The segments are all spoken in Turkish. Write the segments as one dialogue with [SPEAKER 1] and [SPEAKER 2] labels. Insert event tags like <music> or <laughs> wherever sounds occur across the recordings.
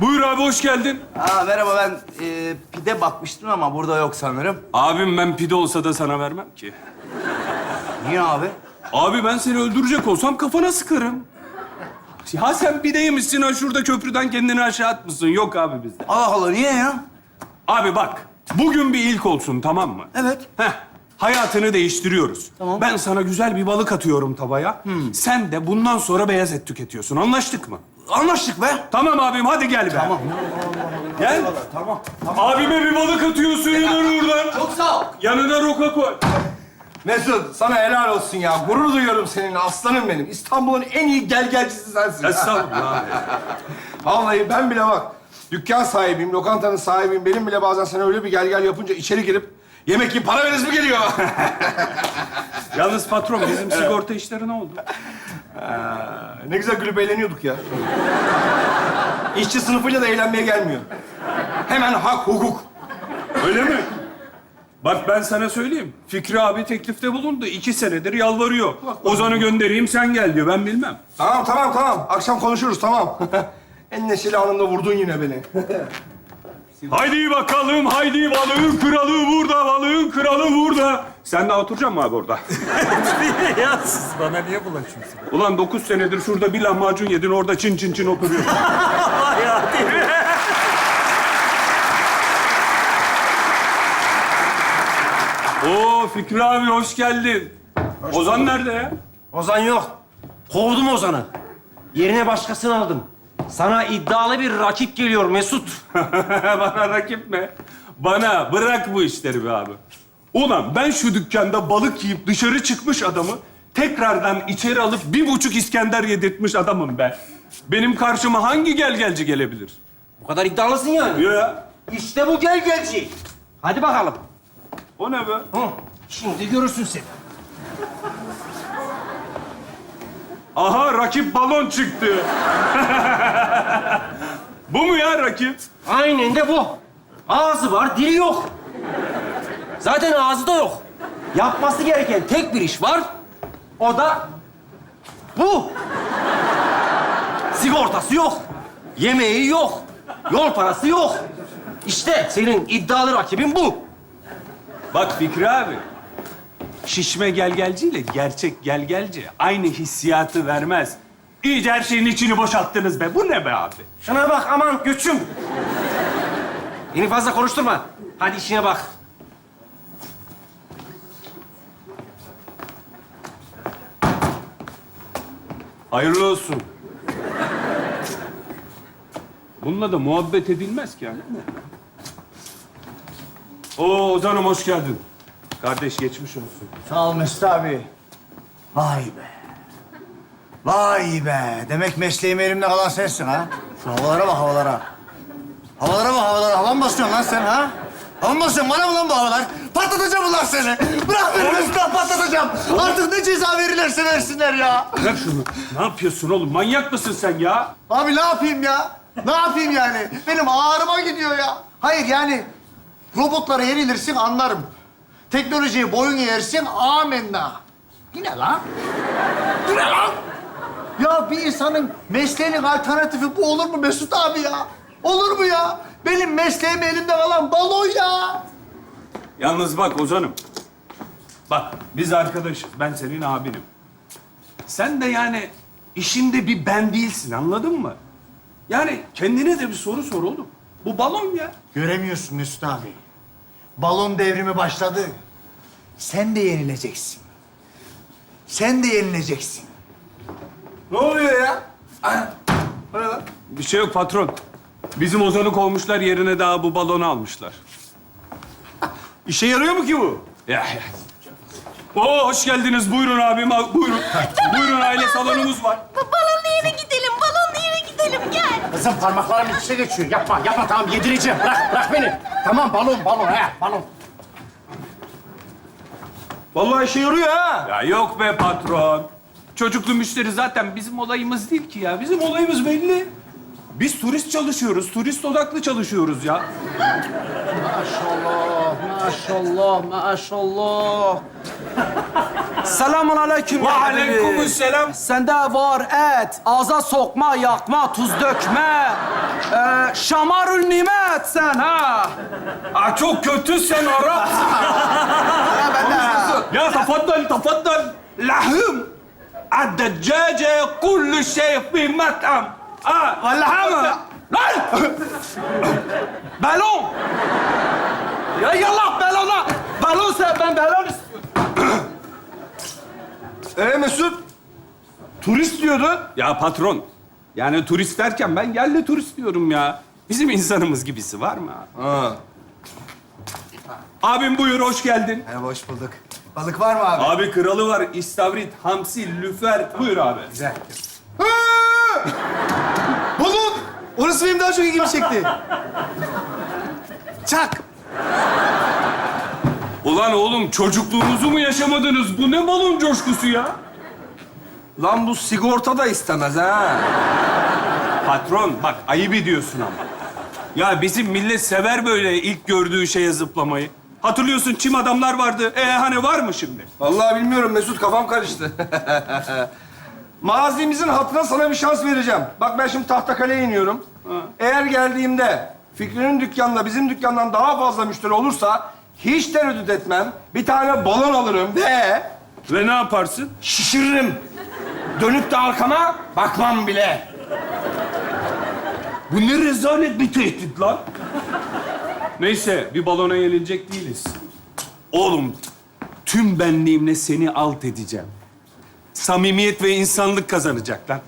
[SPEAKER 1] Buyur abi hoş geldin.
[SPEAKER 2] Aa, merhaba ben e, pide bakmıştım ama burada yok sanırım.
[SPEAKER 1] Abim ben pide olsa da sana vermem ki.
[SPEAKER 2] Niye abi?
[SPEAKER 1] Abi ben seni öldürecek olsam kafana sıkarım. Ha sen pide yemişsin ha şurada köprüden kendini aşağı atmışsın. Yok abi bizde.
[SPEAKER 2] Allah Allah niye ya?
[SPEAKER 1] Abi bak bugün bir ilk olsun tamam mı?
[SPEAKER 2] Evet.
[SPEAKER 1] Heh, hayatını değiştiriyoruz.
[SPEAKER 2] Tamam.
[SPEAKER 1] Ben sana güzel bir balık atıyorum tavaya. Sen de bundan sonra beyaz et tüketiyorsun. Anlaştık mı?
[SPEAKER 2] Anlaştık be.
[SPEAKER 1] Tamam abim hadi gel be.
[SPEAKER 2] Tamam.
[SPEAKER 1] Gel.
[SPEAKER 2] Tamam.
[SPEAKER 1] Abime bir balık atıyorsun yanına buradan.
[SPEAKER 2] Çok sağ ol.
[SPEAKER 1] Yanına roka koy.
[SPEAKER 3] Mesut sana helal olsun ya. Gurur duyuyorum seninle aslanım benim. İstanbul'un en iyi gelgelcisi sensin.
[SPEAKER 1] Estağfurullah abi. <laughs>
[SPEAKER 3] Vallahi ben bile bak. Dükkan sahibiyim, lokantanın sahibiyim. Benim bile bazen sen öyle bir gel gel yapınca içeri girip yemek yiyip para veririz mi geliyor? <laughs>
[SPEAKER 1] Yalnız patron bizim sigorta işleri ne oldu?
[SPEAKER 3] Ne güzel gülüp eğleniyorduk ya. İşçi sınıfıyla da eğlenmeye gelmiyor. Hemen hak, hukuk.
[SPEAKER 1] Öyle mi? Bak ben sana söyleyeyim. Fikri abi teklifte bulundu. İki senedir yalvarıyor. Ozan'ı göndereyim sen gel diyor. Ben bilmem.
[SPEAKER 3] Tamam, tamam, tamam. Akşam konuşuruz, tamam. <laughs> en neşeli anında vurdun yine beni. <laughs>
[SPEAKER 1] Haydi bakalım, haydi balığın kralı burada, balığın kralı burada. Sen de oturacaksın mı abi orada? <laughs>
[SPEAKER 4] ya siz bana niye bulaşıyorsunuz?
[SPEAKER 1] Ulan dokuz senedir şurada bir lahmacun yedin, orada çin çin çin oturuyorsun. <laughs>
[SPEAKER 4] ya değil mi?
[SPEAKER 1] Oo Fikri abi hoş geldin. Ozan nerede ya?
[SPEAKER 5] Ozan yok. Kovdum Ozan'ı. Yerine başkasını aldım. Sana iddialı bir rakip geliyor Mesut. <laughs>
[SPEAKER 1] Bana rakip mi? Bana bırak bu işleri be abi. Ulan ben şu dükkanda balık yiyip dışarı çıkmış adamı tekrardan içeri alıp bir buçuk İskender yedirtmiş adamım ben. Benim karşıma hangi gelgelci gelebilir?
[SPEAKER 5] Bu kadar iddialısın yani.
[SPEAKER 1] Ya
[SPEAKER 5] İşte bu gel gelci. Hadi bakalım.
[SPEAKER 1] o ne be?
[SPEAKER 5] Hı. Şimdi görürsün sen.
[SPEAKER 1] Aha rakip balon çıktı. <laughs> bu mu ya rakip?
[SPEAKER 5] Aynen de bu. Ağzı var, dili yok. Zaten ağzı da yok. Yapması gereken tek bir iş var. O da bu. Sigortası yok. Yemeği yok. Yol parası yok. İşte senin iddialı rakibin bu.
[SPEAKER 1] Bak Fikri abi. Şişme gelgelciyle gerçek gelgelci aynı hissiyatı vermez. İyice her şeyin içini boşalttınız be. Bu ne be abi?
[SPEAKER 5] Şuna bak aman göçüm. Beni fazla konuşturma. Hadi işine bak.
[SPEAKER 1] Hayırlı olsun. Bununla da muhabbet edilmez ki yani. Oo Ozan'ım hoş geldin. Kardeş geçmiş olsun.
[SPEAKER 2] Sağ ol Mesut abi. Vay be. Vay be. Demek mesleğim elimde kalan sensin ha. Şu havalara bak havalara. Havalara bak havalara. Hava mı basıyorsun lan sen ha? Hava mı basıyorsun? Bana mı lan bu havalar? Patlatacağım ulan seni. Bırak beni Mesut abi, patlatacağım. Artık ne ceza verirlerse versinler ya.
[SPEAKER 1] Bırak şunu. Ne yapıyorsun oğlum? Manyak mısın sen ya?
[SPEAKER 2] Abi ne yapayım ya? Ne yapayım yani? Benim ağrıma gidiyor ya. Hayır yani robotlara yenilirsin anlarım. Teknolojiye boyun eğersin amenna. Yine lan. Bu ne lan? Ya bir insanın mesleğinin alternatifi bu olur mu Mesut abi ya? Olur mu ya? Benim mesleğim elimde kalan balon ya.
[SPEAKER 1] Yalnız bak Ozan'ım. Bak biz arkadaşız. Ben senin abinim. Sen de yani işinde bir ben değilsin anladın mı? Yani kendine de bir soru sor oğlum. Bu balon ya.
[SPEAKER 2] Göremiyorsun Mesut abi. Balon devrimi başladı. Sen de yenileceksin. Sen de yenileceksin.
[SPEAKER 3] Ne oluyor ya? O ne lan?
[SPEAKER 1] Bir şey yok patron. Bizim Ozan'ı kovmuşlar yerine daha bu balonu almışlar. <laughs>
[SPEAKER 3] İşe yarıyor mu ki bu?
[SPEAKER 1] Ya, ya. Oo hoş geldiniz. Buyurun abim. al- Buyurun. <laughs> Buyurun aile salonumuz var.
[SPEAKER 6] Balonlu
[SPEAKER 5] Kızım parmaklarım içine geçiyor. Yapma, yapma tamam yedireceğim. Bırak, bırak beni. Tamam balon, balon he, balon.
[SPEAKER 3] Vallahi işe yarıyor ha.
[SPEAKER 1] Ya yok be patron. Çocuklu müşteri zaten bizim olayımız değil ki ya. Bizim olayımız belli. Biz turist çalışıyoruz, turist odaklı çalışıyoruz ya.
[SPEAKER 5] Maşallah, maşallah, maşallah. <laughs> Selamun aleyküm.
[SPEAKER 1] Ve aleykümselam.
[SPEAKER 5] Sende var et, ağza sokma, yakma, tuz dökme. Ee, şamarül nimet sen ha.
[SPEAKER 1] Aa, çok kötü sen Arap. <laughs> ya tafaddal, tafaddal. Lahım. Addacace kullu şey fi mat'am. Ah, ha! Vallahi?
[SPEAKER 5] Lan! Ah, ah. balon! Ya yallah balona! Balon sen, ben balon istiyorum.
[SPEAKER 3] ee Mesut? Turist diyordun.
[SPEAKER 1] Ya patron, yani turist derken ben yerli turist diyorum ya. Bizim insanımız gibisi var mı abi?
[SPEAKER 3] Ha.
[SPEAKER 1] Abim buyur, hoş geldin.
[SPEAKER 2] Merhaba, hoş bulduk. Balık var mı abi?
[SPEAKER 1] Abi kralı var. İstavrit, hamsi, lüfer. Buyur abi.
[SPEAKER 2] Güzel. Bulut! Orası benim daha çok ilgimi çekti. Çak!
[SPEAKER 1] Ulan oğlum çocukluğunuzu mu yaşamadınız? Bu ne balon coşkusu ya?
[SPEAKER 3] Lan bu sigorta da istemez ha.
[SPEAKER 1] Patron bak ayıp ediyorsun ama. Ya bizim millet sever böyle ilk gördüğü şeye zıplamayı. Hatırlıyorsun çim adamlar vardı. E hani var mı şimdi?
[SPEAKER 3] Vallahi bilmiyorum Mesut kafam karıştı. <laughs> Mazimizin hatırına sana bir şans vereceğim. Bak ben şimdi Tahtakale'ye iniyorum. Eğer geldiğimde Fikri'nin dükkanında bizim dükkandan daha fazla müşteri olursa hiç tereddüt etmem. Bir tane balon alırım ve
[SPEAKER 1] Ve ne yaparsın?
[SPEAKER 3] şişiririm. Dönüp de arkama bakmam bile.
[SPEAKER 1] Bu ne rezalet bir tehdit lan. Neyse bir balona yenilecek değiliz. Oğlum tüm benliğimle seni alt edeceğim. Samimiyet ve insanlık kazanacak lan.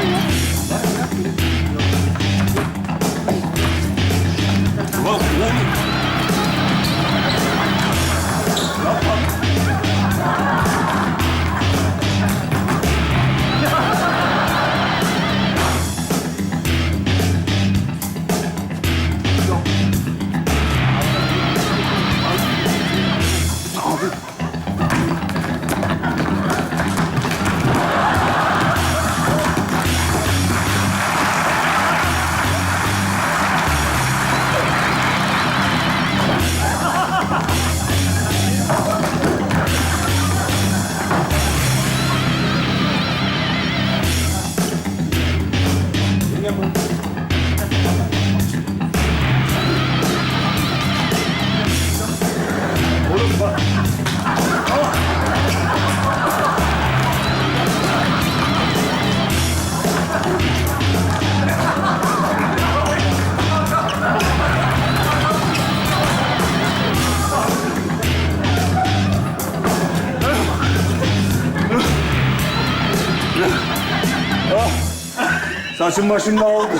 [SPEAKER 1] Ulan
[SPEAKER 3] Saçım başım dağıldı.